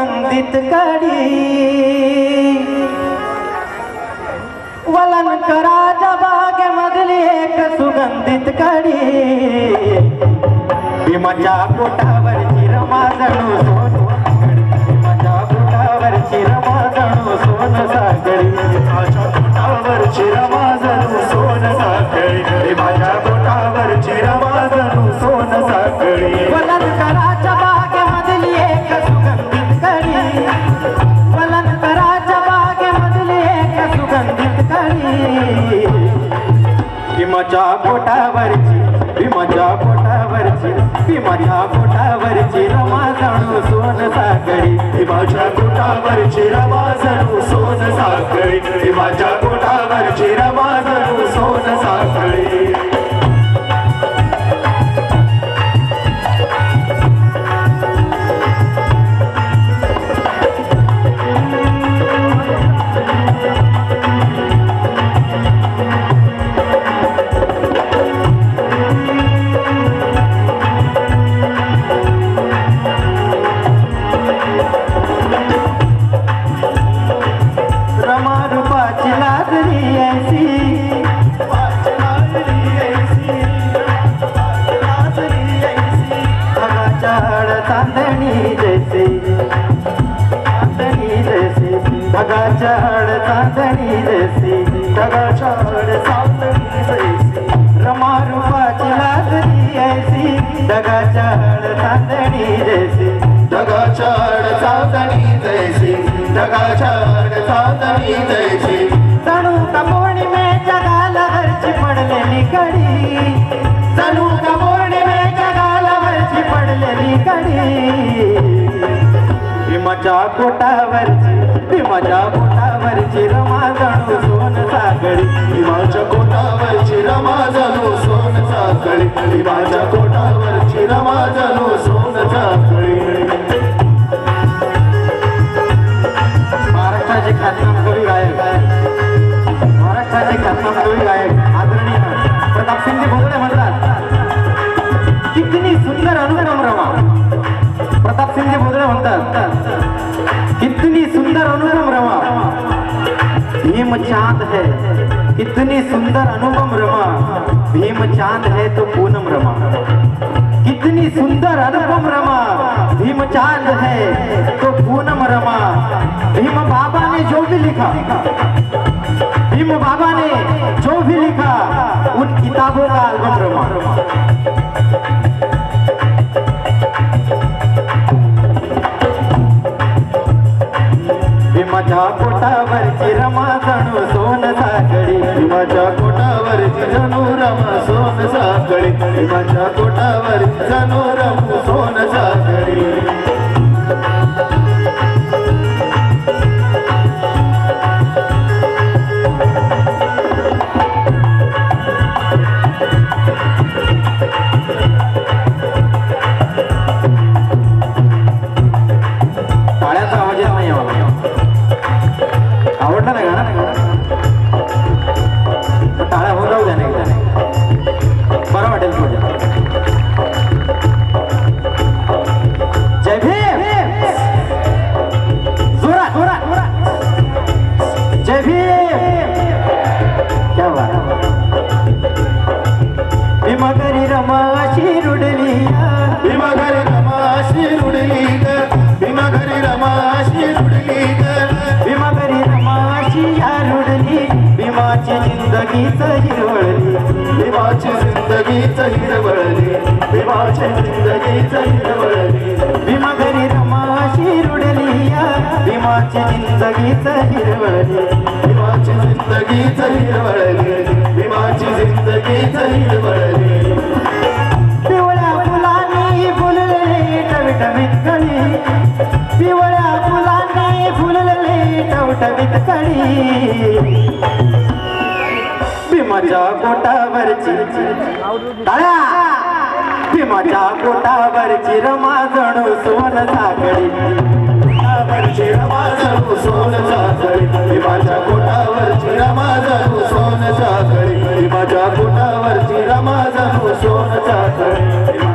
सुगंधित कडी वलंकराच्या बागेमधली एक सुगंधित कडी भीमाच्या पोटावरची रमा जणू सोन भीमाच्या पोटावरची रमा जणू सोन सागरी. कडी बागेमधली एक सुगंधित कडी भीमाच्या पोटावरची भीमाच्या पोटावरची भीमाच्या पोटावरची रमा जाणू सोन साखळी माझ्या पोटावरची रमा जाणू सोन साखळी माझ्या पोटावरची चिरमा जाणू आड चांदणी जैसे आड चांदणी जैसे रमा रूपाची लाजरी ऐसी आड चांदणी जैसे ढगाच्या चांदणी जैसी ढगाच्या चांदणी जैसी. जणू का पौर्णिमेच्या गालावरची पडलेली कडी जणू का पौर्णिमेच्या गालावरची पडलेली कडी. भीमाच्या पोटावरची भीमाच्या कोटावरची रमा जाणू सोन साखळी. हिमाच्या कोटावरची रमा जाणू सोन साखळी. हिमाच्या कोटावरची रमा जाणू चांद है। कितनी सुंदर अनुपम रमा। भीम चांद है तो पूनम रमा। कितनी सुंदर अनुपम रमा। भीम चांद है तो पूनम रमा। भीम बाबा ने जो भी लिखा भीम बाबा ने जो भी लिखा उन किताबों का एल्बम रमा। कोटावर जणू रम सोन साखळी माझ्या पोटावर जणू रम सोन साखळी जय भीम क्या बात भीमकरी रमाशी रुडली भीमा घरी रमाशी रुडली ग भीमा घरी रमाशी रुडली ग भीमकरी रमाशी या रुडली भीमाची जिंदगीच हिरवळली। भीमाची जिंदगीच हिरवळली भीमाची जिंदगीच हिरवळली। भीमकरी रमाशी रुडली भीमाची जिंदगीच हिरवळली। जिंदगी जिंदगीच हिरवळली भीमाची जिंदगीच हिरवळली पिवळ्या फुलांनी फुललेली टवटवीत कळी पिवळ्या फुलांनी फुललेली टवटवीत कळी भीमाच्या पोटावरची भीमाच्या पोटावरची रमा जणू सुवर्ण साखळी। पोटावरची रमा जणू सोन साखळी. माझ्या पोटावरची रमा जणू सोन साखळी. माझ्या पोटावरची रमा जणू सोन साखळी.